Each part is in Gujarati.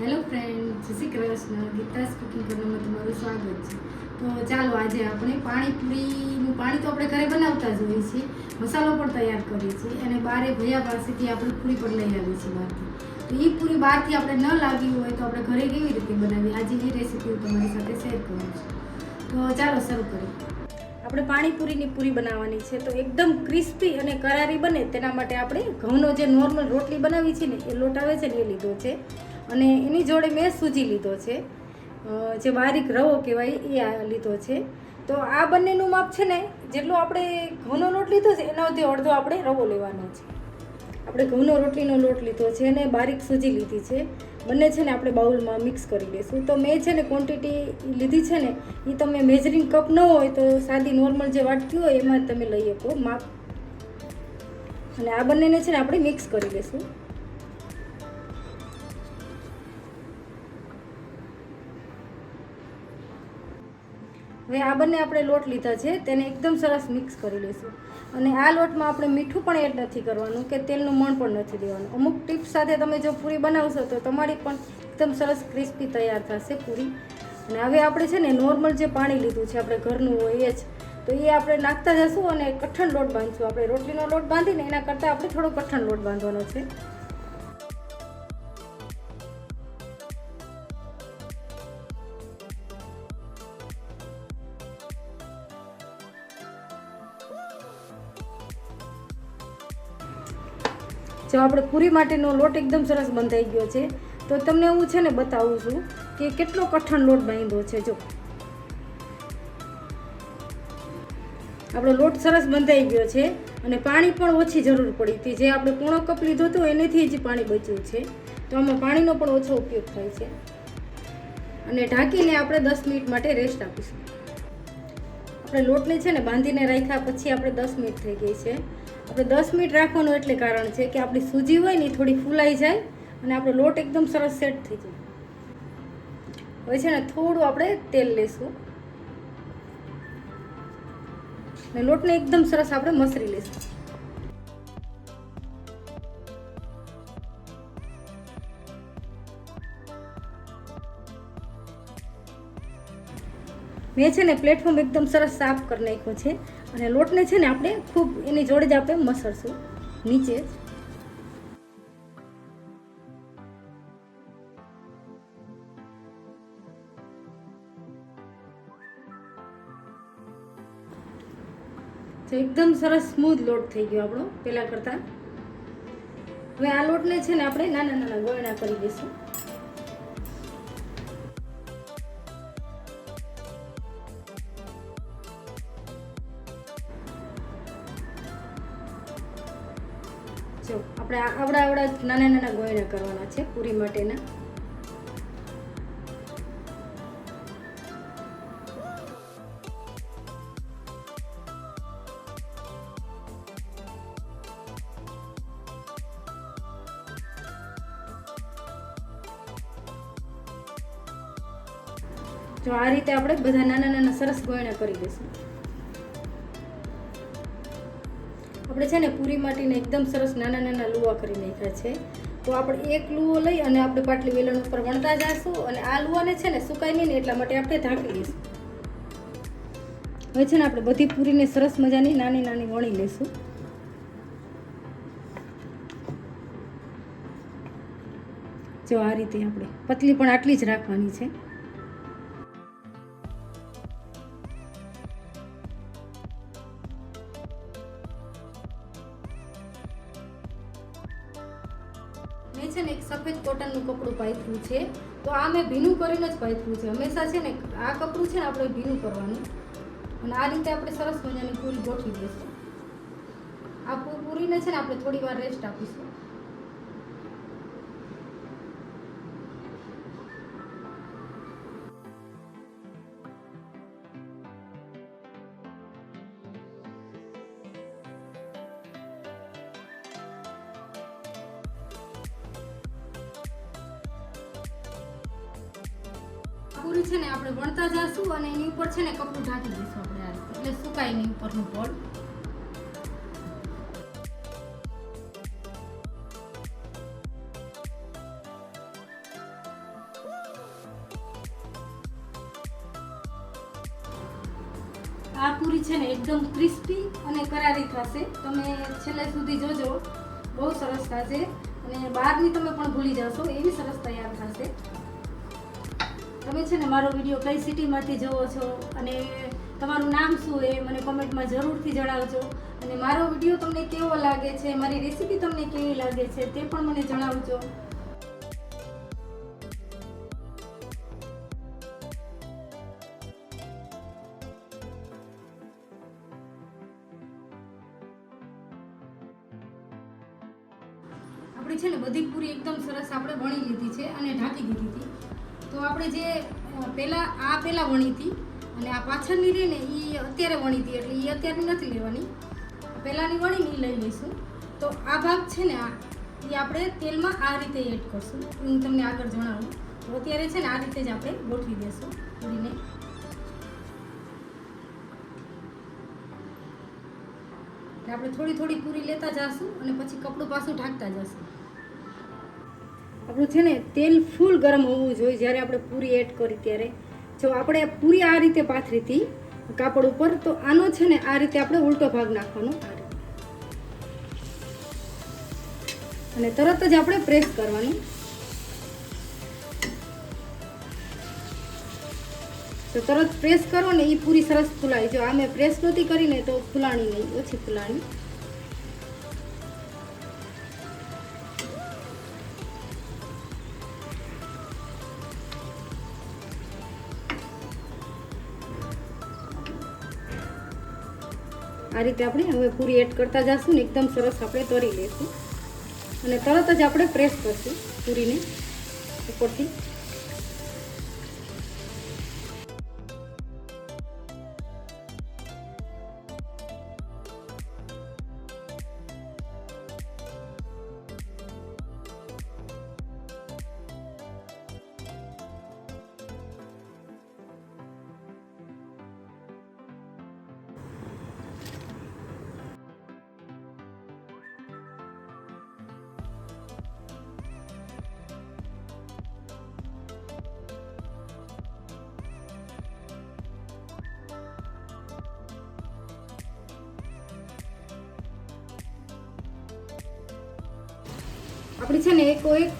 હેલો ફ્રેન્ડ જય શ્રી કૃષ્ણ. ગીતાસ કુકિંગ કરવામાં તમારું સ્વાગત છે. તો ચાલો આજે આપણે પાણીપુરીનું પાણી તો આપણે ઘરે બનાવતા જ હોઈએ છીએ. મસાલો પણ તૈયાર કરીએ છીએ અને બારે ભૈયા પાસેથી આપણે પૂરી પણ લઈ આવીએ છીએ બહારથી. તો એ પૂરી બહારથી આપણે ન લાવી હોય તો આપણે ઘરે કેવી રીતે બનાવીએ? આજે એ રેસીપી હું તમારી સાથે શેર કરું છું. તો ચાલો શરૂ કરીએ. આપણે પાણીપુરીની પૂરી બનાવવાની છે તો એકદમ ક્રિસ્પી અને કરારી બને તેના માટે આપણે ઘઉંનો જે નોર્મલ રોટલી બનાવી છે ને એ લોટ આવે છે ને એ લીધો છે. અને એની જોડે મેં સૂજી લીધો છે. જે બારીક રવો કહેવાય, એ આ લીધો છે. તો આ બંનેનું માપ છે ને, જેટલો આપણે ઘઉંનો લોટ લીધો છે એનાથી અડધો આપણે રવો લેવાનો છે. આપણે ઘઉંનો રોટલીનો લોટ લીધો છે અને બારીક સૂજી લીધી છે. બંને છે ને આપણે બાઉલમાં મિક્સ કરી લઈશું તો મેં છે ને ક્વોન્ટિટી લીધી છે ને એ તમે મેજરિંગ કપ ન હોય તો સાદી નોર્મલ જે વાટકી હોય એમાં તમે લઈ શકો માપ. અને આ બંનેને છે ને આપણે મિક્સ કરી લઈશું હવે આ બંને આપણે લોટ લીધા છે, તેને એકદમ સરસ મિક્સ કરી લઈશું. અને આ લોટમાં આપણે મીઠું પણ એડ નથી કરવાનું, કે તેલનું મણ પણ નથી દેવાનું. અમુક ટીપ્સ સાથે તમે જો પૂરી બનાવશો, તો તમારી પણ એકદમ સરસ ક્રિસ્પી તૈયાર થશે પૂરી. અને હવે આપણે છે ને નોર્મલ જે પાણી લીધું છે, આપણે ઘરનું હોય એ જ, તો એ આપણે નાખતા જશું અને કઠણ લોટ બાંધશું. આપણે રોટલીનો લોટ બાંધીને એના કરતાં આપણે થોડો કઠણ લોટ બાંધવાનો છે. જો આપણે પૂરી માટેનો લોટ એકદમ સરસ બંધાઈ ગયો છે, તો તમને હું છે ને બતાવું છું કે કેટલો કઠણ લોટ બાંધ્યો છે, જો. આપણો લોટ સરસ બંધાઈ ગયો છે અને પાણી પણ ઓછી જરૂર પડી હતી. જે આપણે પૂણો કપ લીધો હતો એનેથી જ પાણી બચ્યું છે. તો આમાં પાણીનો પણ ઓછો ઉપયોગ થાય છે. અને ઢાંકીને આપણે દસ મિનિટ માટે રેસ્ટ આપીશું. આપણે લોટને છે ને બાંધીને રાખ્યા પછી આપણે દસ મિનિટ થઈ ગઈ છે. આપણે દસ મિનિટ રાખવાનું એટલે કારણ છે કે આપણી સૂજી હોય ને એ થોડી ફૂલાઈ જાય અને આપણો લોટ એકદમ સરસ સેટ થઈ જાય. હવે છે ને થોડું આપણે તેલ લઈશું અને લોટને એકદમ સરસ આપણે મસરી લઈશું મેં છે ને પ્લેટફોર્મ એકદમ સરસ સાફ કરી નાખ્યું છે. અને લોટને છે ને આપણે ખૂબ એની જોડે જ આપણે મસળશું, નીચે. તો એકદમ સરસ સ્મૂથ લોટ થઈ ગયો આપણો, પહેલાં કરતાં. હવે આ લોટને છે ને આપણે નાના નાના ગોળણા કરી દઈશું. જો, આપણે આવડા આવડા નાના નાના ગોયણા કરવાના છે પૂરી માટેના. જો, આ રીતે આપણે બધા નાના નાના સરસ ગોયણા કરી દઈશું. આપણે છે ને પૂરી માટીને એકદમ સરસ નાના નાના લુવા કરી નાખ્યા છે. તો આપણે એક લુવો લઈ અને આપણે પાટલી વેલણ ઉપર વણતા જઈશું અને આ લુવાને છે ને સુકાઈ નહીં ને એટલા માટે આપણે ઢાંકી દઈશું. હવે છે ને આપણે બધી પૂરીને સરસ મજાની નાની નાની વણી લઈશું. જો આ રીતે આપણે પતલી પણ આટલી જ રાખવાની છે. છે, તો આ મેં ભીનું કરીને જ પાથરું છે. હંમેશા છે ને, આ કપડું છે ને આપણે ભીનું કરવાનું. અને આ રીતે આપણે સરસ મજાની પૂરી ગોઠવી દઈશું. આ પૂરીને છે ને આપણે થોડી વાર રેસ્ટ આપીશું. બધું છે ને આપણે વણતા જશું અને એની ઉપર છે ને કપડું ઢાંકી દઈશું આપણે આ એટલે સુકાય એની ઉપરનું ફળ આ પૂરી છે ને એકદમ ક્રિસ્પી અને કરારી થશે. તમે છેલ્લે સુધી જોજો. બહુ સરસ થશે. અને બહારની તમે પણ ભૂલી જશો. એવી સરસ તૈયાર થશે. તમે છે ને મારો વીડિયો કઈ સિટીમાંથી જોવો છો અને તમારું નામ શું એ મને કોમેન્ટમાં જરૂરથી જણાવજો. અને મારો વીડિયો તમને કેવો લાગે છે, મારી રેસીપી તમને કેવી લાગે છે તે પણ મને જણાવજો. આપણી છે ને બધી પૂરી એકદમ સરસ આપણે વણી લીધી છે અને ઢાંકી દીધી હતી. તો આપણે જે પહેલાં આ પહેલાં વણી હતી, અને આ પાછળની રહી ને એ અત્યારે વણી હતી, એટલે એ અત્યારે નથી લેવાની. પહેલાંની વણીને લઈ લઈશું. તો આ ભાગ છે ને, આ એ આપણે તેલમાં આ રીતે એડ કરશું. હું તમને આગળ જણાવું. તો અત્યારે છે ને, આ રીતે જ આપણે ગોઠવી દેશું પૂરીને આપણે થોડી થોડી પૂરી લેતા જશું અને પછી કપડું પાછું ઢાંકતા જશું. આપણું છે ને, તેલ ફૂલ ગરમ હોવું જોઈએ જ્યારે આપણે પૂરી એડ કરી ત્યારે. જો આપણે પૂરી આ રીતે પાથરી હતી કાપડ ઉપર, તો આનો છે ને, આ રીતે આપણે ઉલટો ભાગ નાખવાનો. અને તરત જ આપણે પ્રેસ કરવાનું. તો તરત પ્રેસ કરો ને એ પૂરી સરસ ફૂલાય. જો આ મેં પ્રેસ નહોતી કરીને, તો ફૂલાણી નહીં, ઓછી ફૂલાણી. આ રીતે આપણે હવે પૂરી એડ કરતા જઈશું ને એકદમ સરસ આપણે તરી લઈશું અને તરત જ આપણે પ્રેસ કરશું પૂરીને ઉપરથી. આપણી છે ને એકો એક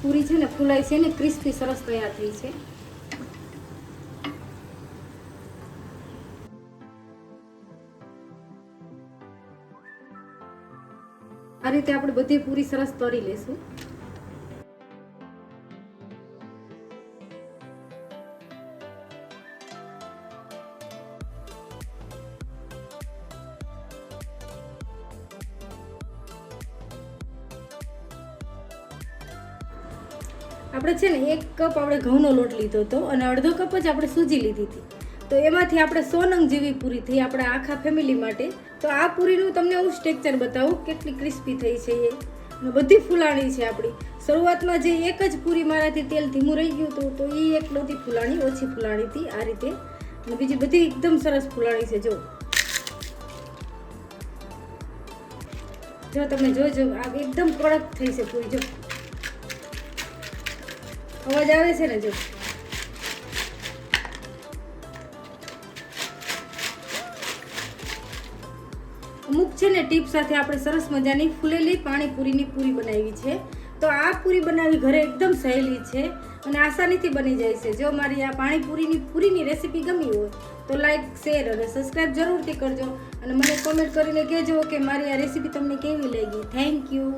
પૂરી છે ને ફૂલાઈ છે ને ક્રિસ્પી સરસ તૈયાર થઈ છે. આ રીતે આપણે બધી પૂરી સરસ તરી લેશું. આપણે છે ને એક કપ આપણે ઘઉંનો લોટ લીધો હતો અને અડધો કપ જ આપણે સૂજી લીધી હતી. તો એમાંથી આપણે સો નંગ જેવી પૂરી થઈ આપણા આખા ફેમિલી માટે. તો આ પૂરીનું તમને હું સ્ટ્રેક્ચર બતાવું કેટલી ક્રિસ્પી થઈ છે એ. બધી ફૂલાણી છે આપણી. શરૂઆતમાં જે એક જ પૂરી મારાથી તેલ ધીમું રહી ગયું હતું, તો એ એક નહોતી ફૂલાણી, ઓછી ફૂલાણી હતી આ રીતે. અને બીજી બધી એકદમ સરસ ફૂલાણી છે, જો. જો તમે જોજો, આ એકદમ કડક થઈ છે પૂરી, જો. અવાજ આવે છે ને જો? અમુક છે ને ટીપ સાથે આપણે સરસ મજાની ફૂલેલી પાણીપુરીની પૂરી બનાવી છે. તો આ પૂરી બનાવી ઘરે એકદમ સહેલી છે અને આસાનીથી બની જાય છે. જો મારી આ પાણીપુરીની પૂરીની રેસીપી ગમી હોય, તો લાઈક, શેર અને સબસ્ક્રાઈબ જરૂરથી કરજો અને મને કોમેન્ટ કરીને કહેજો કે મારી આ રેસીપી તમને કેવી લાગી. Thank you